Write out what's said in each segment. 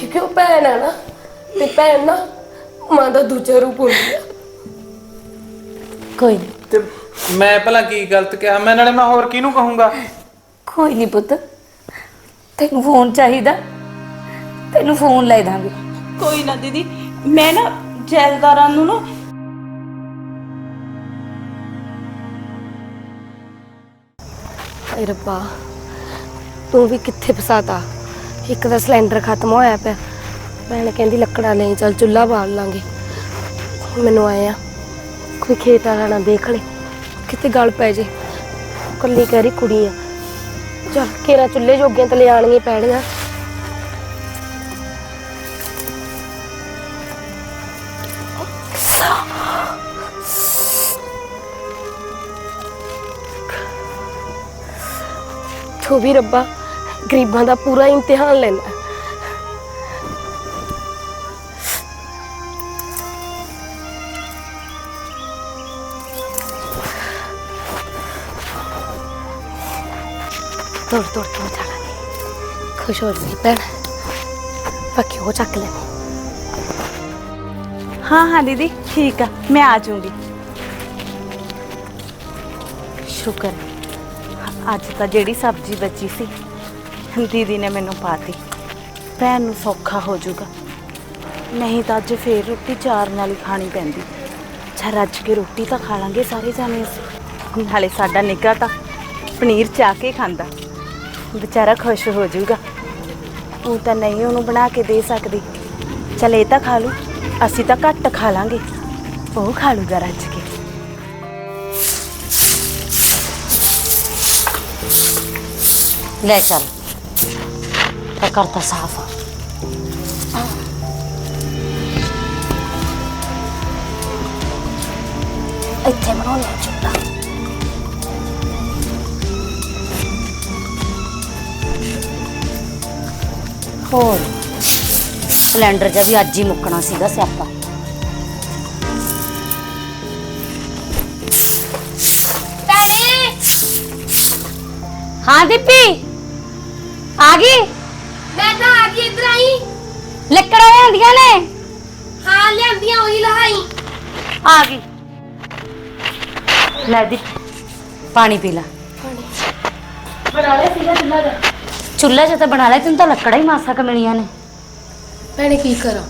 ਕਿਉਂਕਿ ਉਹ ਭੈਣ ਆ ਨਾ ਤੇ ਭੈਣ ਨਾ ਮਾਂ ਦਾ ਦੂਜਾ ਰੂਪ ਹੁੰਦੀ ਆ। ਕੋਈ ਨਹੀਂ ਤੇ ਮੈਂ ਭਲਾ ਕੀ ਗਲਤ ਕਿਹਾ? ਮੈਂ ਨਾਲੇ ਮੈਂ ਹੋਰ ਕਿਹਨੂੰ ਕਹੂੰਗਾ? ਕੋਈ ਨਹੀਂ ਪੁੱਤ। ਤੈਨੂੰ ਫੋਨ ਚਾਹੀਦਾ। ਤੈਨੂੰ ਫੋਨ ਲੈ ਦਾਂਗੇ। ਕੋਈ ਨਾ ਦੀਦੀ ਮੈਂ ਨਾ ਜੈਲਦਾਰਾਂ ਨੂੰ ਨਾ ਏ ਰੱਬਾ ਤੂੰ ਵੀ ਕਿੱਥੇ ਫਸਾਤਾ? ਇੱਕ ਦਾ ਸਿਲੰਡਰ ਖਤਮ ਹੋਇਆ ਪਿਆ। ਭੈਣ ਕਹਿੰਦੀ ਲੱਕੜਾਂ ਲੈ ਚੱਲ ਚੁੱਲ੍ਹਾ ਬਾਲ ਲਾਂਗੇ। ਮੈਨੂੰ ਆਇਆ ਕੋਈ ਖੇਤ ਵਾਲਾ ਨਾ ਦੇਖ ਲੈ, ਕਿਤੇ ਗੱਲ ਪੈ ਜੇ। ਕੱਲੀ ਕਹਿ ਰਹੀ ਕੁੜੀ ਆ। ਚੱਲ ਕੇਰਾ ਚੁੱਲ੍ਹੇ ਜੋਗੀਆਂ ਤੇ ਲਿਆਣੀਆਂ ਪੈਣੀਆਂ। ਤੂੰ ਵੀ ਰੱਬਾ। ਗਰੀਬਾਂ ਦਾ ਪੂਰਾ ਇਮਤਿਹਾਨ ਲੈਂਦਾ ਤੋੜ ਤੋੜ ਕੇ ਜਾਣਾਂਗੇ ਖੁਸ਼ ਹੋ ਜਾਈ ਭੈਣ। ਬਾਕੀ ਉਹ ਚੱਕ ਲੈ ਹਾਂ ਹਾਂ ਦੀਦੀ, ਠੀਕ ਆ, ਮੈਂ ਆ ਜਾਊਂਗੀ। ਸ਼ੁਕਰ ਅੱਜ ਤਾਂ ਜਿਹੜੀ ਸਬਜ਼ੀ ਬਚੀ ਸੀ ਦੀਦੀ ਨੇ ਮੈਨੂੰ ਪਾਤੀ। ਭੈਣ ਨੂੰ ਸੌਖਾ ਹੋ ਜਾਊਗਾ। ਨਹੀਂ ਤਾਂ ਅੱਜ ਫੇਰ ਰੋਟੀ ਚਾਰ ਨਾਲ ਹੀ ਖਾਣੀ ਪੈਂਦੀ। ਅੱਛਾ, ਰੱਜ ਕੇ ਰੋਟੀ ਤਾਂ ਖਾ ਲਾਂਗੇ ਸਾਰੇ ਜਾਣੇ ਅਸੀਂ। ਨਾਲੇ ਸਾਡਾ ਨਿੱਘਾ ਤਾਂ ਪਨੀਰ ਚਾਹ ਕੇ ਖਾਂਦਾ। ਵਿਚਾਰਾ ਖੁਸ਼ ਹੋ ਜਾਊਗਾ। ਉਹ ਤਾਂ ਨਹੀਂ ਉਹਨੂੰ ਬਣਾ ਕੇ ਦੇ ਸਕਦੀ। ਚਲ ਇਹ ਤਾਂ ਖਾ ਲੂ ਅਸੀਂ ਤਾਂ ਘੱਟ ਖਾ ਲਾਂਗੇ। ਉਹ ਖਾ ਲੂਗਾ ਰੱਜ ਕੇ। ਲੈ ਚੱਲ। ਤਾਂ ਕਰਤਾ ਸਾਫ਼ ਇੱਥੇ ਬਣਾਉਣਾ ਚੁੱਲਾ ਹੋਰ ਸਿਲੰਡਰ ਜਿਹਾ ਵੀ ਅੱਜ ਹੀ ਮੁੱਕਣਾ ਸੀਗਾ ਸਿਆਪਾ ਭੈਣੇ ਹਾਂ ਦੀਪੀ ਆ ਗਈ ਲੱਕੜਾਂ ਆਂਦੀਆਂ ਨੇ? ਹਾਂ ਲਿਆਂਦੀਆਂ ਉਹੀ ਲਹਾਈ। ਆ ਗਈ। ਲੈ ਦੀ ਪਾਣੀ ਪੀ ਲੈ। ਬਣਾ ਲਿਆ ਸੀਗਾ ਚੁੱਲ੍ਹਾ ਦਾ ਚੁੱਲ੍ਹਾ ਜਿਹਾ ਤਾਂ ਬਣਾ ਲਿਆ ਤੈਨੂੰ ਤਾਂ ਲੱਕੜਾਂ ਹੀ ਮਾਸਾ ਕ ਮਿਲੀਆਂ ਨੇ। ਭੈਣੇ ਕੀ ਕਰਾਂ?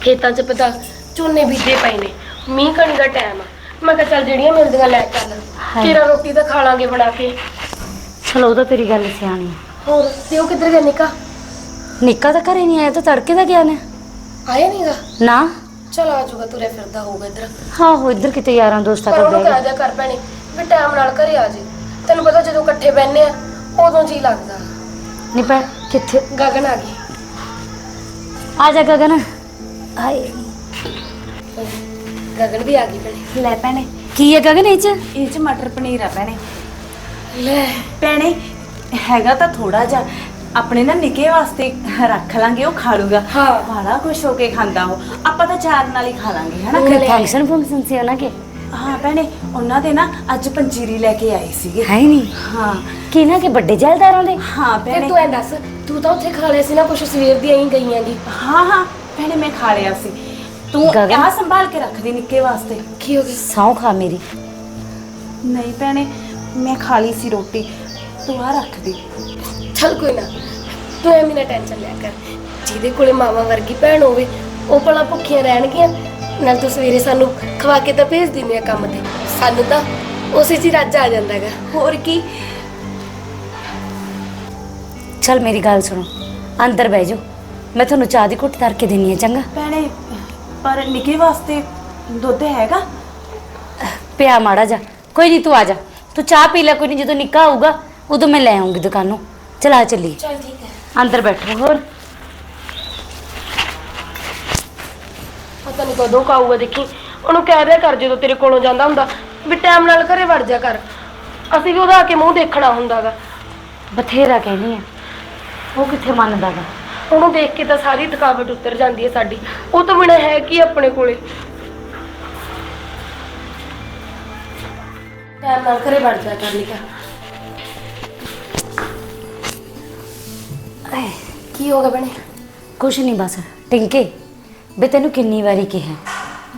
ਖੇਤਾਂ 'ਚ ਪਤਾ ਝੋਨੇ ਬੀਜੇ ਪਏ ਨੇ ਮੀਂਹ ਕਣੀ ਦਾ ਟਾਈਮ ਆ। ਮੈਂ ਕਿਹਾ ਚੱਲ ਜਿਹੜੀਆਂ ਮਿਲਦੀਆਂ ਲੈ ਚੱਲ। ਹਾਏ। ਤੇਰਾ ਰੋਟੀ ਤਾਂ ਖਾ ਲਾਂਗੇ ਬਣਾ ਕੇ। ਚਲੋ ਉਹ ਤਾਂ ਤੇਰੀ ਗੱਲ ਸਿਆਣੀ ਆ। ਹੋਰ ਤੇ ਉਹ ਕਿੱਧਰ ਗਿਆ ਨਿਕਾ? ਨਿੱਕਾ ਤਾਂ ਘਰੇ ਨਹੀਂ ਆਇਆ ਤਾਂ ਤੜਕੇ ਦਾ ਗਿਆ ਨੇ? ਆਇਆ ਨਹੀਂਗਾ ਨਾ? ਚਲ ਆ ਜਾਊਗਾ ਤੁਰਿਆ ਫਿਰਦਾ ਹੋਊਗਾ ਇੱਧਰ। ਹਾਂ ਉਹ ਇੱਧਰ ਕਿਤੇ ਯਾਰਾਂ ਦੋਸਤਾਂ ਪਰ ਕੋਲ ਉਹਨੂੰ ਕਹਿ ਦਿਆ ਕਰ ਭੈਣੇ ਵੀ ਟਾਈਮ ਨਾਲ ਘਰੇ ਆ ਜੇ। ਤੈਨੂੰ ਪਤਾ ਜਦੋਂ ਇਕੱਠੇ ਬੈੰਨੇ ਆ ਉਦੋਂ ਜੀ ਲੱਗਦਾ। ਨਹੀਂ ਪੈ ਕਿੱਥੇ? ਗਗਨ ਆ ਗਈ। ਆ ਜਾ ਗਗਨ। ਹਾਏ ਗਗਨ ਵੀ ਆ ਗਈ ਭੈਣੇ। ਲੈ ਭੈਣੇ। ਕੀ ਹੈ ਗਗਨ ਇਹ ਚ? ਇਹ ਚ ਮਟਰ ਪਨੀਰ ਆ ਭੈਣੇ। ਲੈ। ਭੈਣੇ ਹੈਗਾ ਤਾਂ ਥੋੜਾ ਜਿਹਾ ਆਪਣੇ ਨਾ ਨਿੱਕੇ ਵਾਸਤੇ ਰੱਖ ਲਾਂਗੇ ਉਹ ਖਾ ਲੂਗਾ ਹਾਂ। ਬਾਲਾ ਖੁਸ਼ ਹੋ ਕੇ ਖਾਂਦਾ ਉਹ। ਆਪਾਂ ਤਾਂ ਚਾਰ ਨਾਲ ਹੀ ਖਾ ਲਾਂਗੇ ਹਨਾ ਨਾਲੇ- ਫੰਕਸ਼ਨ ਫੰਕਸ਼ਨ ਸੀ ਉਹਨਾਂ ਕੇ? ਹਾਂ ਭੈਣੇ ਉਹਨਾਂ ਦੇ ਨਾ ਅੱਜ ਪੰਜੀਰੀ ਲੈ ਕੇ ਆਏ ਸੀਗੇ। ਹੈ ਨਹੀਂ ਹਾਂ। ਕੀ ਨਾ ਕਿ ਵੱਡੇ ਜੈਲਦਾਰਾਂ ਦੇ? ਹਾਂ ਤੇ ਭੈਣੇ। ਤੂੰ ਐ ਦੱਸ ਤੂੰ ਤਾਂ ਉੱਥੇ ਖਾ ਲਿਆ ਸੀ ਨਾ ਕੁਛ ਸਵੇਰ ਦੀ ਆਈ ਗਈਆਂ ਦੀ ਹਾਂ ਹਾਂ ਭੈਣੇ ਮੈਂ ਖਾ ਲਿਆ ਸੀ। ਤੂੰ ਗਗਨ? ਆਹ ਸੰਭਾਲ ਕੇ ਰੱਖ ਦੇ ਨਿੱਕੇ ਵਾਸਤੇ। ਕੀ ਹੋ ਗਿਆ? ਸੌ ਖਾ ਮੇਰੀ। ਨਹੀਂ ਭੈਣੇ ਮੈਂ ਖਾ ਲਈ ਸੀ ਰੋਟੀ। ਤੂੰ ਆ ਰੱਖ ਦੇ। ਚੱਲ ਕੋਈ ਨਾ ਤੂੰ ਐਵੇਂ ਨਾ ਟੈਨਸ਼ਨ ਲਿਆ ਕਰ। ਜਿਹਦੇ ਕੋਲੇ ਮਾਵਾ ਵਰਗੀ ਭੈਣ ਹੋਵੇ ਉਹ ਭਲਾ ਭੁੱਖੀਆਂ ਰਹਿਣਗੀਆਂ। ਨਾਲ ਤੂੰ ਸਵੇਰੇ ਸਾਨੂੰ ਖਵਾ ਕੇ ਤਾਂ ਭੇਜ ਦਿੰਦੀ ਆ ਕੰਮ ਤੇ। ਸਾਨੂੰ ਤਾਂ ਉਸੇ 'ਚ ਹੀ ਰੱਜ ਆ ਜਾਂਦਾ ਹੈਗਾ। ਹੋਰ ਕੀ? ਚਲ ਮੇਰੀ ਗੱਲ ਸੁਣੋ ਅੰਦਰ ਬਹਿ ਜਾਓ। ਮੈਂ ਤੁਹਾਨੂੰ ਚਾਹ ਦੀ ਘੁੱਟ ਧਰ ਕੇ ਦੇਣੀ ਹੈ ਚੰਗਾ? ਭੈਣੇ ਪਰ ਨਿੱਕੇ ਵਾਸਤੇ ਦੁੱਧ ਹੈਗਾ। ਪਿਆ ਮਾੜਾ ਜਾ ਕੋਈ ਨਹੀਂ ਤੂੰ ਆ ਜਾ। ਤੂੰ ਚਾਹ ਪੀ ਲੈ ਕੋਈ ਨਹੀਂ ਜਦੋਂ ਨਿੱਕਾ ਆਊਗਾ ਉਦੋਂ ਮੈਂ ਲੈ ਆਉਂਗੀ ਦੁਕਾਨੋਂ। ਚਲਾ ਚੱਲੀ। ਚੱਲ ਠੀਕ ਹੈ। ਅੰਦਰ ਬੈਠੋ ਹੋਰ। ਪਤਾ ਨਹੀਂ ਕਦੋਂ ਕਾਊਗਾ ਦੇਖੀ। ਉਹਨੂੰ ਕਹਿ ਦਿਆ ਕਰ ਜਦੋਂ ਤੇਰੇ ਕੋਲੋਂ ਜਾਂਦਾ ਹੁੰਦਾ ਵੀ ਟਾਈਮ ਨਾਲ ਘਰੇ ਵੜ ਜਾ ਕਰ। ਅਸੀਂ ਵੀ ਉਹਦਾ ਆ ਕੇ ਮੂੰਹ ਦੇਖਣਾ ਹੁੰਦਾਗਾ। ਬਥੇਰਾ ਕਹਿਣੀ ਆ। ਉਹ ਕਿੱਥੇ ਮੰਨਦਾਗਾ? ਉਹਨੂੰ ਦੇਖ ਕੇ ਤਾਂ ਸਾਰੀ ਥਕਾਵਟ ਉਤਰ ਜਾਂਦੀ ਹੈ ਸਾਡੀ। ਉਹ ਤੋਂ ਬਿਨਾਂ ਹੈ ਕੀ ਆਪਣੇ ਕੋਲੇ। ਟਾਈਮ ਨਾਲ ਘਰੇ ਵੜ ਜਾ ਕਰ ਕੀ ਹੋ ਗਿਆ ਬਣੇ ਕੁਛ ਨਹੀਂ ਬਸ ਟਿੰਕੇ। ਬੇ ਤੈਨੂੰ ਕਿੰਨੀ ਵਾਰੀ ਕਿਹਾ।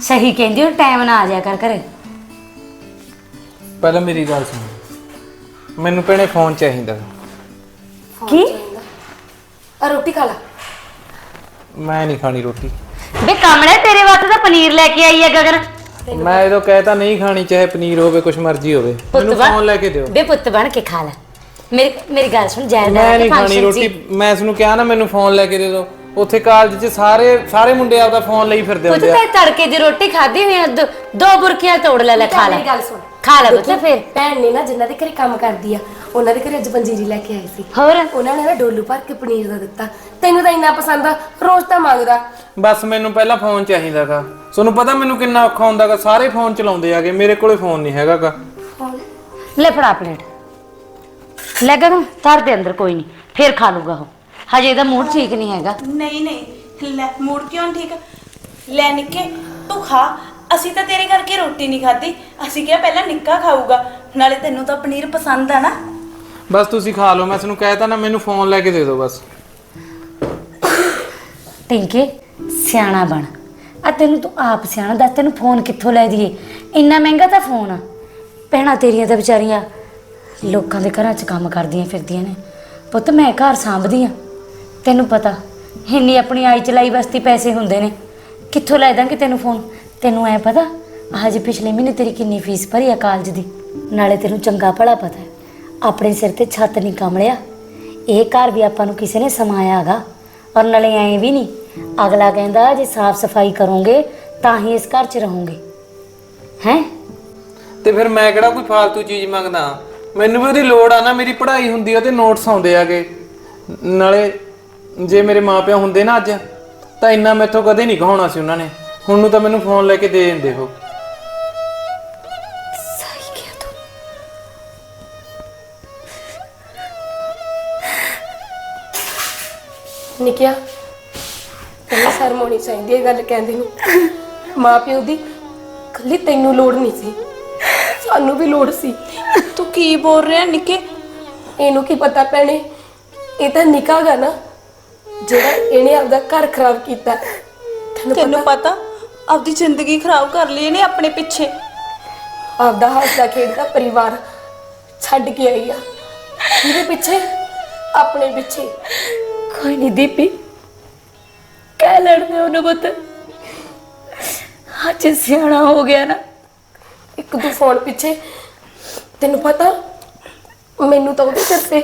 ਸਹੀ ਕਹਿੰਦੀ ਉਹ ਟਾਈਮ ਨਾ ਆ ਜਾਇਆ ਕਰ ਘਰੇ। ਪਹਿਲਾਂ ਮੇਰੀ ਗੱਲ ਸੁਣ। ਮੈਨੂੰ ਭੈਣੇ ਫੋਨ ਚਾਹੀਦਾ। ਕੀ? ਆ ਰੋਟੀ ਖਾ ਲਾ। ਮੈਂ ਨਹੀਂ ਖਾਣੀ ਰੋਟੀ। ਬੇ ਕਮਲੇ ਤੇਰੇ ਵਾਸਤੇ ਤਾਂ ਪਨੀਰ ਲੈ ਕੇ ਆਈ ਹੈ ਗਗਨ। ਮੈਂ ਇਹਦੋਂ ਕਹਿਤਾ ਨਹੀਂ ਖਾਣੀ ਚਾਹੇ ਪਨੀਰ ਹੋਵੇ ਕੁਛ ਮਰਜ਼ੀ ਹੋਵੇ। ਮੈਨੂੰ ਬਣ- ਫੋਨ ਲੈ ਕੇ ਦਿਓ। ਬੇ ਪੁੱਤ ਬਣ ਕੇ ਖਾ ਲੈ। ਮੇਰੀ ਮੇਰੀ ਗੱਲ ਸੁਣ ਜਾਇਦਾਦ ਮੈਂ ਨਹੀਂ ਤੇ ਖਾਣੀ ਰੋਟੀ। ਮੈਂ ਇਸ ਨੂੰ ਕਿਹਾ ਨਾ ਮੈਨੂੰ ਫੋਨ ਲੈ ਕੇ ਦੇ ਦਿਓ ਉੱਥੇ ਕਾਲਜ 'ਚ ਸਾਰੇ ਸਾਰੇ ਮੁੰਡੇ ਆਪਦਾ ਫੋਨ ਲਈ ਫਿਰਦੇ ਹੁੰਦੇ ਆ। ਤੇ ਤੜਕੇ ਦੀ ਰੋਟੀ ਖਾਧੀ ਹੋਈ ਆ ਦੋ- ਦੋ ਬੁਰਕੀਆਂ ਤੋੜ ਲੈ ਲੈ ਖਾ ਲੈ। ਮੇਰੀ ਗੱਲ ਸੁਣ। ਖਾ ਲੈ ਪੁੱਤ ਫਿਰ। ਭੈਣ ਨੇ ਨਾ ਜਿਨ੍ਹਾਂ ਦੇ ਘਰੇ ਕੰਮ ਕਰਦੀ ਆ ਉਹਨਾਂ ਦੇ ਘਰੇ ਅੱਜ ਪੰਜੀਰੀ ਲੈ ਕੇ ਆਈ ਸੀ। ਹੋਰ? ਉਹਨਾਂ ਨੇ ਨਾ ਡੋਲੂ ਭਰ ਕੇ ਪਨੀਰ ਦਾ ਦਿੱਤਾ। ਤੈਨੂੰ ਤਾਂ ਇੰਨਾ ਪਸੰਦ ਆ ਰੋਜ਼ ਤਾਂ ਮੰਗਦਾ। ਬਸ ਮੈਨੂੰ ਪਹਿਲਾਂ ਫੋਨ ਚਾਹੀਦਾਗਾ। ਤੁਹਾਨੂੰ ਪਤਾ ਮੈਨੂੰ ਕਿੰਨਾ ਔਖਾ ਹੁੰਦਾਗਾ ਸਾਰੇ ਫੋਨ ਚਲਾਉਂਦੇ ਆਗੇ ਮੇਰੇ ਕੋਲੇ ਫੋਨ ਨਹੀਂ ਹੈਗਾਗਾ। ਲੈ ਫੜਾ ਪਲੇਟ ਲੈ ਗਗਨ ਧਰ ਦੇ ਅੰਦਰ ਕੋਈ ਨਹੀਂ ਫਿਰ ਖਾ ਲੂਗਾ ਉਹ। ਹਜੇ ਇਹਦਾ ਮੂਡ ਠੀਕ ਨਹੀਂ ਹੈਗਾ। ਨਹੀਂ ਨਹੀਂ ਲੈ ਮੂਡ ਕਿਉਂ ਠੀਕ? ਲੈ ਨਿੱਕੇ ਤੂੰ ਖਾ। ਅਸੀਂ ਤਾਂ ਤੇਰੇ ਕਰਕੇ ਰੋਟੀ ਨਹੀਂ ਖਾਧੀ। ਅਸੀਂ ਕਿਹਾ ਪਹਿਲਾਂ ਨਿੱਕਾ ਖਾਊਗਾ ਨਾਲੇ ਤੈਨੂੰ ਤਾਂ ਪਨੀਰ ਪਸੰਦ ਆ ਨਾ। ਬਸ ਤੁਸੀਂ ਖਾ ਲਓ ਮੈਂ ਤੁਹਾਨੂੰ ਕਹਿਤਾ ਨਾ ਮੈਨੂੰ ਫੋਨ ਲੈ ਕੇ ਦੇ ਦਿਓ ਬਸ। ਟਿੰਕੇ ਸਿਆਣਾ ਬਣ। ਆ ਤੈਨੂੰ ਤੂੰ ਆਪ ਸਿਆਣਾ ਦੱਸ ਤੈਨੂੰ ਫੋਨ ਕਿੱਥੋਂ ਲੈ ਦਈਏ? ਇੰਨਾ ਮਹਿੰਗਾ ਤਾਂ ਫੋਨ ਆ। ਭੈਣਾਂ ਤੇਰੀਆਂ ਤਾਂ ਵਿਚਾਰੀਆਂ ਲੋਕਾਂ ਦੇ ਘਰਾਂ 'ਚ ਕੰਮ ਕਰਦੀਆਂ ਫਿਰਦੀਆਂ ਨੇ। ਪੁੱਤ, ਮੈਂ ਘਰ ਸੰਭਦੀ ਆ ਤੈਨੂੰ ਪਤਾ, ਇੰਨੀ ਆਪਣੀ ਆਈ ਚਲਾਈ ਵਸਤੀ ਪੈਸੇ ਹੁੰਦੇ ਨੇ। ਕਿੱਥੋਂ ਲੈ ਦਾਂਗੇ ਤੈਨੂੰ ਫੋਨ ਤੈਨੂੰ ਐ ਪਤਾ ਹਜੇ ਪਿਛਲੇ ਮਹੀਨੇ ਤੇਰੀ ਕਿੰਨੀ ਫੀਸ ਭਰੀ ਆ ਕਾਲਜ ਦੀ। ਨਾਲੇ ਤੈਨੂੰ ਚੰਗਾ ਭਲਾ ਪਤਾ ਹੈ, ਆਪਣੇ ਸਿਰ ਤੇ ਛੱਤ ਨਹੀਂ ਕਮਲਿਆ ਇਹ ਘਰ ਵੀ ਆਪਾਂ ਨੂੰ ਕਿਸੇ ਨੇ ਸਮਾਇਆ ਹੈਗਾ। ਔਰ ਨਾਲੇ ਐਂ ਵੀ ਨਹੀਂ, ਅਗਲਾ ਕਹਿੰਦਾ, ਜੇ ਸਾਫ਼ ਸਫ਼ਾਈ ਕਰੋਗੇ, ਤਾਂ ਹੀ ਇਸ ਘਰ 'ਚ ਰਹੋਗੇ। ਹੈ? ਤੇ ਫਿਰ ਮੈਂ ਕਿਹੜਾ ਕੋਈ ਫਾਲਤੂ ਚੀਜ਼ ਮੰਗਦਾ? ਮੈਨੂੰ ਵੀ ਉਹਦੀ ਲੋੜ ਆ ਨਾ, ਮੇਰੀ ਪੜ੍ਹਾਈ ਹੁੰਦੀ ਆ ਤੇ ਨੋਟਸ ਆਉਂਦੇ ਆਗੇ। ਨਾਲੇ ਜੇ ਮੇਰੇ ਮਾਪਿਓ ਹੁੰਦੇ ਨਾ ਅੱਜ, ਤਾਂ ਇੰਨਾ ਮੈਥੋਂ ਕਦੇ ਨਹੀਂ ਕਹਾਉਣਾ ਸੀ ਉਹਨਾਂ ਨੇ। ਹੁਣ ਨੂੰ ਤਾਂ ਮੈਨੂੰ ਫੋਨ ਲੈ ਕੇ ਦੇ ਦਿੰਦੇ ਹੋ ਸਹੀ ਕਿਹਾ ਤੂੰ। ਨਿਕਿਆ ਤੈਨੂੰ ਸ਼ਰਮ ਹੋਣੀ ਚਾਹੀਦੀ ਹੈ ਗੱਲ ਕਹਿੰਦੇ ਨੂੰ। ਮਾਂ ਪਿਓ ਦੀ ਕੱਲੀ ਤੈਨੂੰ ਲੋੜ ਨਹੀਂ ਸੀ। ਸਾਨੂੰ ਵੀ ਲੋੜ ਸੀ। ਤੂੰ ਕੀ ਬੋਲ ਰਿਹਾ ਨਿੱਕੇ? ਇਹਨੂੰ ਕੀ ਪਤਾ ਪੈਣੇ ਇਹ ਤਾਂ ਨਿਕਾਗਾ ਨਾ ਜਿਹੜਾ ਇਹਨੇ ਆਪਦਾ ਘਰ ਖਰਾਬ ਕੀਤਾ। ਤੈਨੂੰ ਪਤਾ? ਆਪਦੀ ਜ਼ਿੰਦਗੀ ਖਰਾਬ ਕਰ ਲਈ ਇਹਨੇ ਆਪਣੇ ਪਿੱਛੇ। ਆਪਦਾ ਹੱਸਦਾ ਖੇਡਦਾ ਪਰਿਵਾਰ ਛੱਡ ਕੇ ਆਈ ਆ। ਇਹਦੇ ਪਿੱਛੇ? ਆਪਣੇ ਪਿੱਛੇ? ਕੋਈ ਨਹੀਂ ਦੀਪੀ। ਕਹਿ ਲੜਦੇ ਉਹਨੂੰ ਪੁੱਤ। ਅੱਜ ਸਿਆਣਾ ਹੋ ਗਿਆ ਨਾ। ਇੱਕ ਦੋ ਫੋਨ ਪਿੱਛੇ। ਤੈਨੂੰ ਪਤਾ, ਮੈਨੂੰ ਤਾਂ ਉਹਦੇ ਸਿਰ ਤੇ